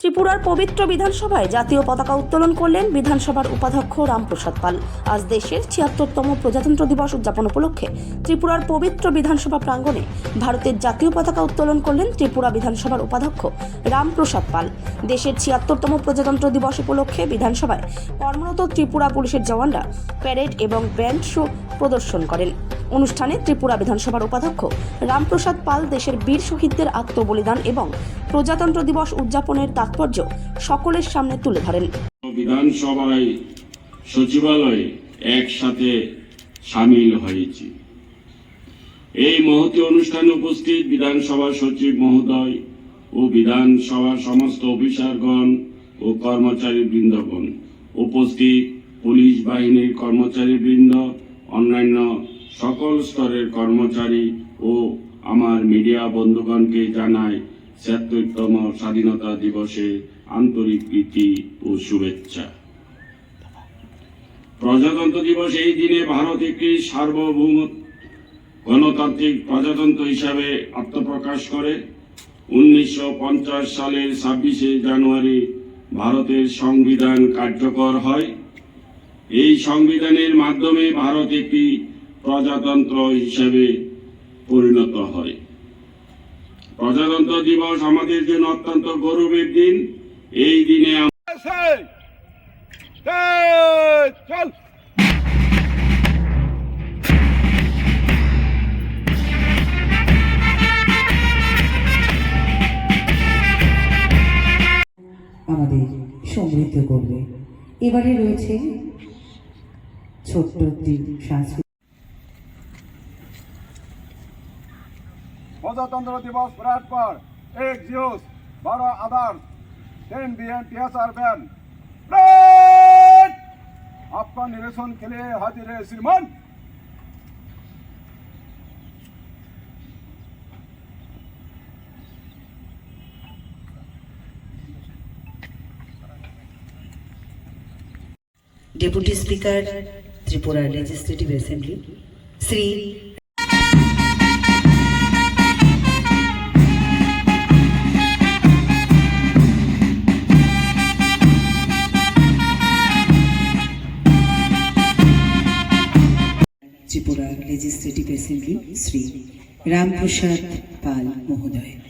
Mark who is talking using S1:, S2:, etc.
S1: ত্রিপুরার পবিত্র বিধানসভায় জাতীয় পতাকা উত্তোলন করলেন বিধানসভার উপাধ্যক্ষ রামপ্রসাদ পাল। আজ দেশের ছিয়াত্তরতম প্রজাতন্ত্র দিবস উদযাপন উপলক্ষে ত্রিপুরার পবিত্র বিধানসভা প্রাঙ্গণে ভারতের জাতীয় পতাকা উত্তোলন করলেন ত্রিপুরা বিধানসভার উপাধ্যক্ষ রামপ্রসাদ পাল। দেশের ছিয়াত্তরতম প্রজাতন্ত্র দিবস উপলক্ষে বিধানসভায় কর্মরত ত্রিপুরা পুলিশের জওয়ানরা প্যারেড এবং ব্যান্ড শো প্রদর্শন করেন। অনুষ্ঠানে ত্রিপুরা বিধানসভার উপাধ্যক্ষ রামপ্রসাদ পাল দেশের বীর শহীদদের আত্মবলিদান এবং প্রজাতন্ত্র দিবস উদযাপনের তাৎপর্য সকলের সামনে তুলে ধরেন।
S2: বিধানসভায় সচিবালয়ে একসাথে সামিল হয়েছি। এই মহতি অনুষ্ঠানে উপস্থিত বিধানসভা সচিব মহোদয় ও বিধানসভার সমস্ত অফিসারগণ ও কর্মচারী বৃন্দগণ উপস্থিত পুলিশ বাহিনীর কর্মচারী বৃন্দ অন্যান্য সকল স্তরের কর্মচারী ও আমার মিডিয়া বন্ধুগণকে জানাই ছিয়াত্তরতম স্বাধীনতা দিবসে আন্তরিক প্রীতি ও শুভেচ্ছা। প্রজাতন্ত্র দিবস এই দিনে ভারত একটি সার্বভৌম গণতান্ত্রিক প্রজাতন্ত্র হিসাবে আত্মপ্রকাশ করে। উনিশশো পঞ্চাশ সালের ছাব্বিশে জানুয়ারি ভারতের সংবিধান কার্যকর হয়। এই সংবিধানের মাধ্যমে ভারত একটি প্রজাতন্ত্র হিসাবে পরিণত হয়। প্রজাতন্ত্র দিবস আমাদের জন্য অত্যন্ত গৌরবের দিন। এই দিনে
S3: আমাদের সমৃদ্ধ করবে। এবারে রয়েছে ছোট্ট একটি সাংস্কৃতিক
S4: প্রজাতন্ত্র দিবস परेड पर एक जियोस बारह आदर्श ten B N T S R ban parade! आपका निरीक्षण के लिए हाजिर है श्रीमान
S3: deputy speaker Tripura legislative assembly Shri Tripura legislative assembly Shri Ramprasad Pal মহোদয়।